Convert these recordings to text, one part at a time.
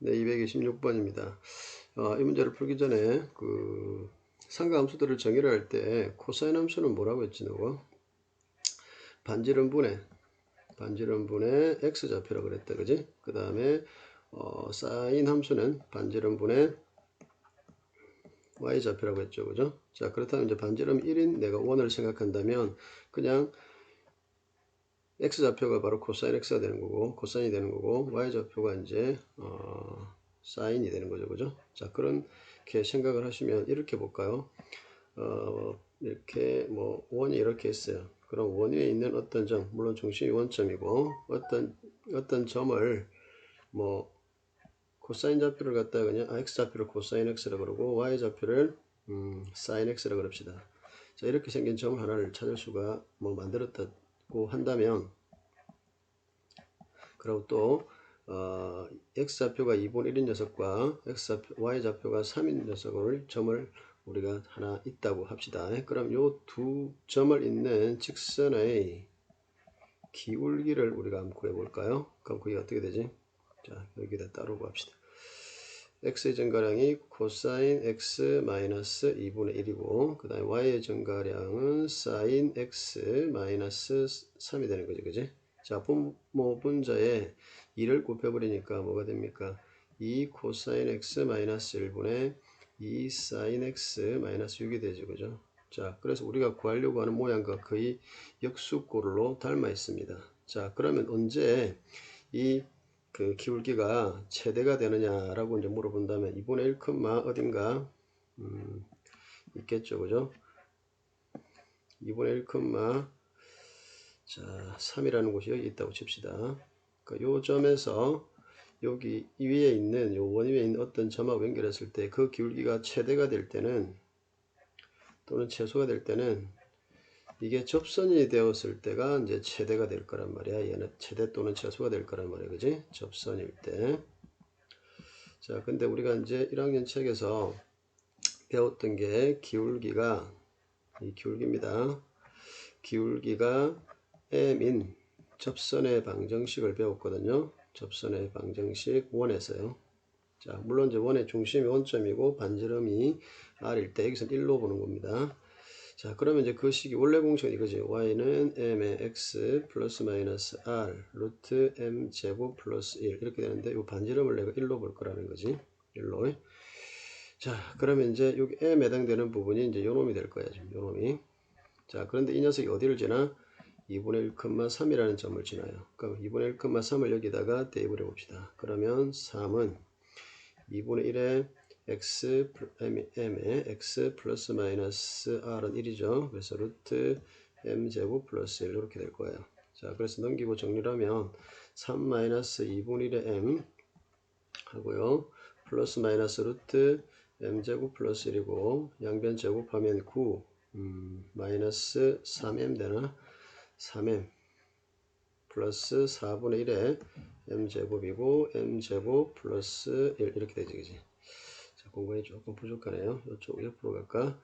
네, 226번입니다. 어, 이 문제를 풀기 전에 그 상가함수들을 정의를 할 때 코사인 함수는 뭐라고 했지 누구? 반지름분의 반지름분의 x좌표라고 그랬다 그지? 그 다음에 어, 사인 함수는 반지름분의 y좌표라고 했죠 그죠? 자 그렇다면 이제 반지름 1인 내가 원을 생각한다면 그냥 x좌표가 바로 코사인 x가 되는 거고 코사인이 되는 거고 y좌표가 이제 어, 사인이 되는 거죠. 그죠? 자 그렇게 생각을 하시면 이렇게 볼까요? 어, 이렇게 뭐 원이 이렇게 있어요. 그럼 원 위에 있는 어떤 점? 물론 중심이 원점이고 어떤 어떤 점을 뭐 코사인 좌표를 갖다가 그냥 아, x좌표를 코사인 x라 그러고 y좌표를 음, 사인 x라 그럽시다. 자 이렇게 생긴 점 하나를 찾을 수가 뭐 만들었다 고 한다면 그리고 또 어, x좌표가 2분의 1인 녀석과 x좌표, y좌표가 3인 녀석을 점을 우리가 하나 있다고 합시다. 그럼 요 두 점을 있는 직선의 기울기를 우리가 한번 구해 볼까요? 그럼 그게 어떻게 되지? 자, 여기다 따로 구합시다. X의 증가량이 코사인 x 마이너스 2분의 1이고 그 다음에 y의 증가량은 사인 x 마이너스 3이 되는 거죠 그지? 자 분모 분자에 2를 곱해버리니까 뭐가 됩니까? 2 코사인 x 마이너스 1분의 2 사인 x 마이너스 6이 되죠 그죠? 자 그래서 우리가 구하려고 하는 모양과 거의 역수꼴로 닮아 있습니다. 자 그러면 언제 이 그 기울기가 최대가 되느냐라고 이제 물어본다면 2분의 1 컴마 어딘가 음, 있겠죠. 그죠? 2분의 1 컴마 자 3이라는 곳이 여기 있다고 칩시다. 그 요 점에서 여기 이 위에 있는 요 원 위에 있는 어떤 점하고 연결했을 때 그 기울기가 최대가 될 때는 또는 최소가 될 때는 이게 접선이 되었을 때가 이제 최대가 될 거란 말이야. 얘는 최대 또는 최소가 될 거란 말이야. 그지? 접선일 때. 자, 근데 우리가 이제 1학년 책에서 배웠던 게 기울기가 이 기울기입니다. 기울기가 m인 접선의 방정식을 배웠거든요. 접선의 방정식 원에서요. 자, 물론 이제 원의 중심이 원점이고 반지름이 r일 때 여기서 1로 보는 겁니다. 자 그러면 이제 그 식이 원래 공식은 이거지. y는 m의 x 플러스 마이너스 r 루트 m 제곱 플러스 1 이렇게 되는데 이 반지름을 내가 1로 볼 거라는 거지. 1로. 자 그러면 이제 여기 m에 해당되는 부분이 이제 요놈이 될 거야 지금. 요놈이. 자 그런데 이 녀석이 어디를 지나? 2분의 1,3이라는 점을 지나요. 그럼 2분의 1,3을 여기다가 대입을 해 봅시다. 그러면 3은 2분의 1에 x m에 x 플러스 마이너스 r은 1이죠. 그래서 루트 m 제곱 플러스 1 이렇게 될 거예요. 자, 그래서 넘기고 정리를 하면 3 마이너스 2분의 1의 m 하고요. 플러스 마이너스 루트 m 제곱 플러스 1이고 양변 제곱하면 9 음, 마이너스 3m 되나? 3m 플러스 4분의 1에 m 제곱이고 m 제곱 플러스 1 이렇게 되지 그지? 공간이 조금 부족하네요. 이쪽 옆으로 갈까?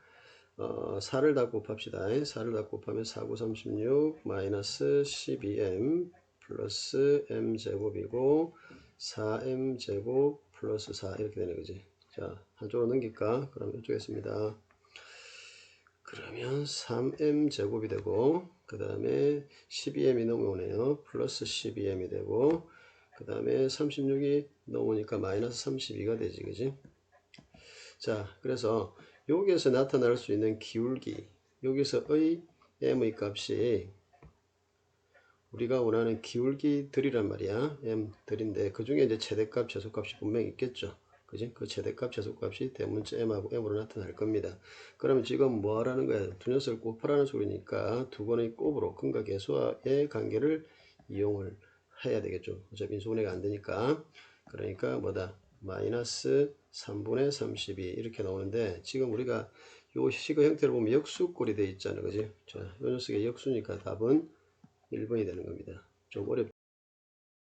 어, 4를 다 곱합시다. 4를 다 곱하면 4, 9, 36 마이너스 12m 플러스 m제곱이고 4m 제곱 플러스 4 이렇게 되는 거지. 자, 한쪽으로 넘길까? 그럼 이쪽에 있습니다. 그러면 3m 제곱이 되고 그 다음에 12m이 넘어오네요. 플러스 12m이 되고 그 다음에 36이 넘으니까 마이너스 32가 되지 그지? 자, 그래서 여기에서 나타날 수 있는 기울기, 여기서의 m의 값이 우리가 원하는 기울기들이란 말이야. m들인데 그 중에 이제 최대값, 최소값이 분명히 있겠죠. 그지? 그 최대값, 최소값이 대문자 m하고 m으로 나타날 겁니다. 그러면 지금 뭐 하라는 거야? 두 녀석을 곱하라는 소리니까 두 번의 곱으로 근과 계수와의 관계를 이용을 해야 되겠죠. 어차피 인수분해가 안 되니까. 그러니까 뭐다? 마이너스 3분의 32 이렇게 나오는데 지금 우리가 요 식의 형태를 보면 역수꼴이 되어 있잖아요. 그지? 자, 요 녀석의 역수니까 답은 1번이 되는 겁니다. 좀 어렵